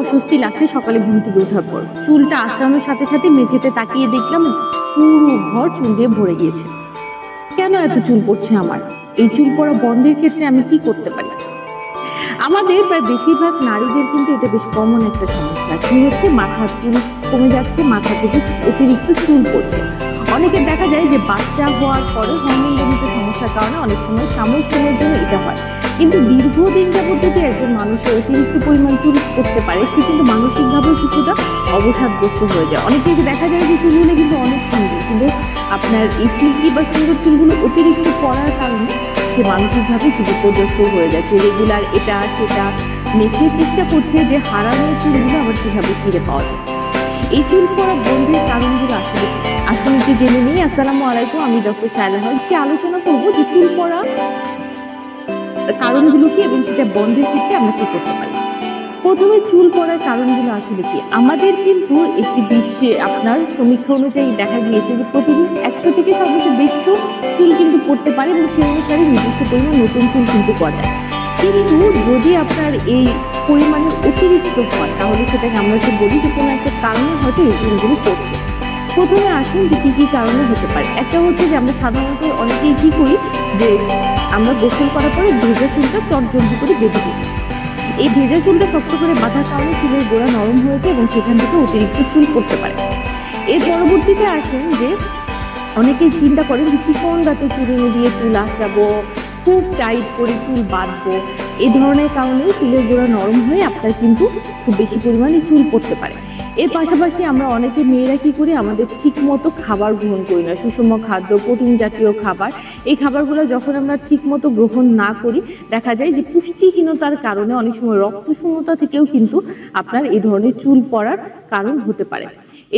অস্বস্তি লাগছে সকালে ঘুম থেকে ওঠার পর। চুলটা আশ্রানোর সাথে সাথে মেঝেতে তাকিয়ে দেখলাম পুরো ঘর চুল দিয়ে ভরে গিয়েছে। কেন এত চুল পড়ছে আমার? এই চুল পড়া বন্ধের ক্ষেত্রে আমি কি করতে পারি? আমাদের প্রায় বেশিরভাগ নারীদের কিন্তু এটা বেশ কমন একটা সমস্যা। কি হচ্ছে? মাথার চুল কমে যাচ্ছে, মাথা থেকে অতিরিক্ত চুল পড়ছে। অনেকের দেখা যায় যে বাচ্চা হওয়ার পরে হরমোনজনিত সমস্যার কারণে অনেক সময় সাময়িক সময়ের জন্য এটা হয়। কিন্তু দীর্ঘদিন যাবত যদি একজন মানুষের অতিরিক্ত পরিমাণ চুল করতে পারে, সে কিন্তু মানসিকভাবেও কিছুটা অবসাদগ্রস্ত হয়ে যায়। অনেকে দেখা যায় যে চুলগুলো কিন্তু অনেক সুন্দর, কিন্তু আপনার এই সিল্কি বা সুন্দর চুলগুলো অতিরিক্ত পড়ার কারণে সে মানসিকভাবে খুব বিপর্যস্ত হয়ে যাচ্ছে রেগুলার এটা, সেটা মেখে চেষ্টা করছে যে হারানো চুলগুলো আবার কীভাবে ফিরে পাওয়া যায়। এই চুল পড়া বন্ধের কারণগুলো আসলে একটু জেনে নিই, আসসালামু আলাইকুম, আমি ডক্টর শায়লা আজকে আলোচনা করব যে চুল পড়া কারণগুলো কি এবং সেটা বন্ধের ক্ষেত্রে আমরা কি করতে পারি। প্রথমে চুল পড়ার কারণগুলো আসলে কি? আমাদের কিন্তু একটি বিশ্বে আপনার সমীক্ষা অনুযায়ী দেখা গিয়েছে যে প্রতিদিন একশো থেকে সর্বোচ্চ দেড়শো চুল কিন্তু পড়তে পারে এবং সেই অনুসারে নির্দিষ্ট পরিমাণ নতুন চুল কিন্তু গজায় কিন্তু যদি আপনার এই পরিমাণের অতিরিক্ত হয়, তাহলে সেটাকে আমরা কি বলি যে কোনো একটা কারণে হয়তো এই চুলগুলো পড়ছে। প্রথমে আসুন যে কী কী কারণে হতে পারে। একটা হচ্ছে যে আমরা সাধারণত অনেকেই কী করি যে আমরা গোসল করার পরে ভেজা চুলটা চটজলদি করে বেঁধে দিই। এই ভেজা চুলটা শক্ত করে বাঁধার কারণে চুলের গোড়া নরম হয়েছে এবং সেখান থেকে অতিরিক্ত চুল পড়তে পারে। এর পরবর্তীতে আসেন যে অনেকেই চিন্তা করেন যে চিকন দাঁতে চুড়িনি দিয়ে চুল আঁচড়াবো, খুব টাইট করে চুল বাঁধবো এই ধরনের কারণেও চুলের গোড়া নরম হয়ে আপনার কিন্তু খুব বেশি পরিমাণে চুল পড়তে পারে। এর পাশাপাশি আমরা অনেকে মেয়েরা কি করি? আমাদের ঠিক মতো খাবার গ্রহণ করি না। সুষম খাদ্য, প্রোটিন জাতীয় খাবার। এই খাবারগুলো যখন আমরা ঠিক মতো গ্রহণ না করি, দেখা যায় যে পুষ্টিহীনতার কারণে অনেক সময় রক্তশূন্যতা থেকেও কিন্তু আপনার এই ধরনের চুল পড়ার কারণ হতে পারে।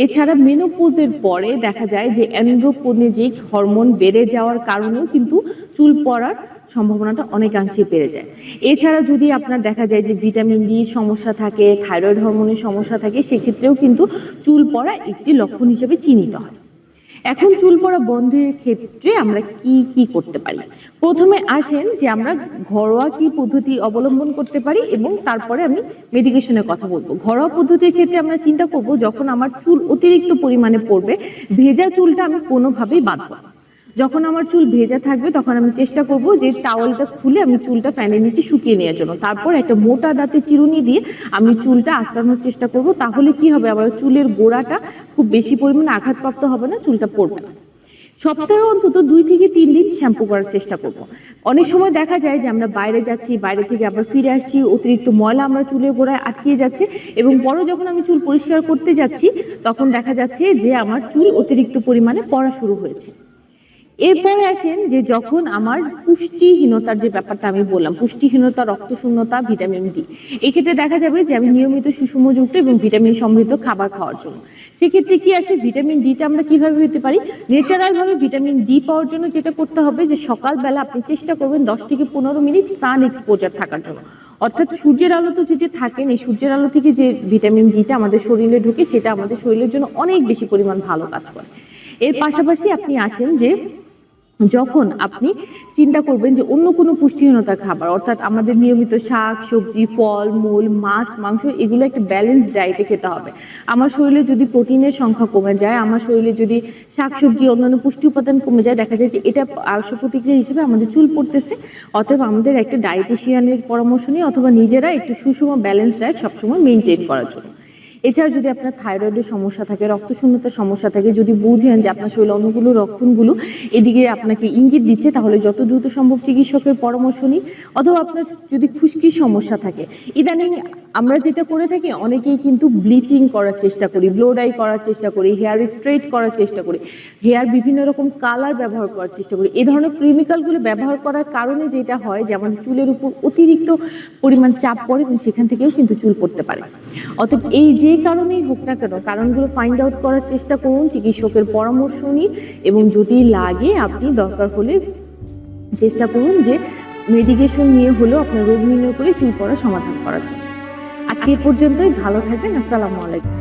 এছাড়া মেনোপোজের পরে দেখা যায় যে অ্যান্ড্রোপোনেজিক হরমোন বেড়ে যাওয়ার কারণেও কিন্তু চুল পড়ার সম্ভাবনাটা অনেকাংশে বেড়ে যায়। এছাড়া যদি আপনার দেখা যায় যে ভিটামিন ডি সমস্যা থাকে, থাইরয়েড হরমোনের সমস্যা থাকে, সেক্ষেত্রেও কিন্তু চুল পড়া একটি লক্ষণ হিসেবে চিহ্নিত হয়। এখন চুল পড়া বন্ধের ক্ষেত্রে আমরা কি কি করতে পারি? প্রথমে আসেন যে আমরা ঘরোয়া কি পদ্ধতি অবলম্বন করতে পারি এবং তারপরে আমি মেডিকেশনের কথা বলব। ঘরোয়া পদ্ধতির ক্ষেত্রে আমরা চিন্তা করব, যখন আমার চুল অতিরিক্ত পরিমাণে পড়বে, ভেজা চুলটা আমি কোনোভাবেই বাঁধবো না। যখন আমার চুল ভেজা থাকবে, তখন আমি চেষ্টা করব যে টাওয়ালটা খুলে আমি চুলটা ফ্যানের নিচে শুকিয়ে নেওয়ার জন্য। তারপর একটা মোটা দাঁতে চিরুনি দিয়ে আমি চুলটা আঁচড়ানোর চেষ্টা করব, তাহলে কি হবে? আমার চুলের গোড়াটা খুব বেশি পরিমাণে আঘাতপ্রাপ্ত হবে না, চুলটা পড়বে না। সপ্তাহে অন্তত দুই থেকে তিন দিন শ্যাম্পু করার চেষ্টা করব। অনেক সময় দেখা যায় যে আমরা বাইরে যাচ্ছি, বাইরে থেকে আবার ফিরে আসছি, অতিরিক্ত ময়লা আমরা চুলের গোড়ায় আটকিয়ে যাচ্ছে এবং পরে যখন আমি চুল পরিষ্কার করতে যাচ্ছি, তখন দেখা যাচ্ছে যে আমার চুল অতিরিক্ত পরিমাণে পড়া শুরু হয়েছে। এরপরে আসেন যে যখন আমার পুষ্টিহীনতার যে ব্যাপারটা আমি বললাম, পুষ্টিহীনতা, রক্তশূন্যতা, ভিটামিন ডি, এক্ষেত্রে দেখা যাবে যে আমি নিয়মিত সুষমযুক্ত এবং ভিটামিন সমৃদ্ধ খাবার খাওয়ার জন্য। সেক্ষেত্রে কি আসে? ভিটামিন ডিটা আমরা কীভাবে পেতে পারি? ন্যাচারালভাবে ভিটামিন ডি পাওয়ার জন্য যেটা করতে হবে যে সকালবেলা আপনি চেষ্টা করবেন দশ থেকে পনেরো মিনিট সান এক্সপোজার থাকার জন্য। অর্থাৎ সূর্যের আলো তো যদি থাকেন, এই সূর্যের আলো থেকে যে ভিটামিন ডিটা আমাদের শরীরে ঢুকে সেটা আমাদের শরীরের জন্য অনেক বেশি পরিমাণ ভালো কাজ করে। এর পাশাপাশি আপনি আসেন যে যখন আপনি চিন্তা করবেন যে অন্য কোনো পুষ্টিহীনতার খাবার, অর্থাৎ আমাদের নিয়মিত শাক, সবজি, ফল, মূল, মাছ, মাংস, এগুলো একটা ব্যালেন্স ডায়েটে খেতে হবে। আমার শরীরে যদি প্রোটিনের সংখ্যা কমে যায়, আমার শরীরে যদি শাক, সবজি, অন্যান্য পুষ্টি উপাদান কমে যায়, দেখা যায় যে এটা পার্শ্ব প্রতিক্রিয়া হিসেবে আমাদের চুল পড়তেছে। অতএব আমাদের একটা ডায়েটিশিয়ানের পরামর্শ নিয়ে অথবা নিজেরা একটু সুষম ব্যালেন্স ডায়েট সবসময় মেনটেন করার জন্য। এছাড়া যদি আপনার থাইরয়েডের সমস্যা থাকে রক্ত রক্তশূন্যতার সমস্যা থাকে, যদি বুঝেন যে আপনার শরীর অনুগুলো রক্ষণগুলো এদিকে আপনাকে ইঙ্গিত দিচ্ছে, তাহলে যত দ্রুত সম্ভব চিকিৎসকের পরামর্শ নিন। অথবা আপনার যদি খুশকির সমস্যা থাকে, ইদানিং আমরা যেটা করে থাকি, অনেকেই কিন্তু ব্লিচিং করার চেষ্টা করি, ব্লো ডাই করার চেষ্টা করি, হেয়ার স্ট্রেট করার চেষ্টা করি, হেয়ার বিভিন্ন রকম কালার ব্যবহার করার চেষ্টা করি। এই ধরনের কেমিক্যালগুলো ব্যবহার করার কারণে যেটা হয় যে আমাদের চুলের উপর অতিরিক্ত পরিমাণ চাপ পড়ে, এবং সেখান থেকেও কিন্তু চুল পড়তে পারে। অতএব এই যে কারণেই হোক না কেন, কারণগুলো ফাইন্ড আউট করার চেষ্টা করুন, চিকিৎসকের পরামর্শ নিন এবং যদি লাগে আপনি দরকার হলে চেষ্টা করুন যে মেডিকেশন নিয়ে হলেও আপনার রোগ নির্ণয় করে চুল পড়া সমাধান করার জন্য। আজকে এ পর্যন্তই, ভালো থাকবেন, আসসালামু আলাইকুম।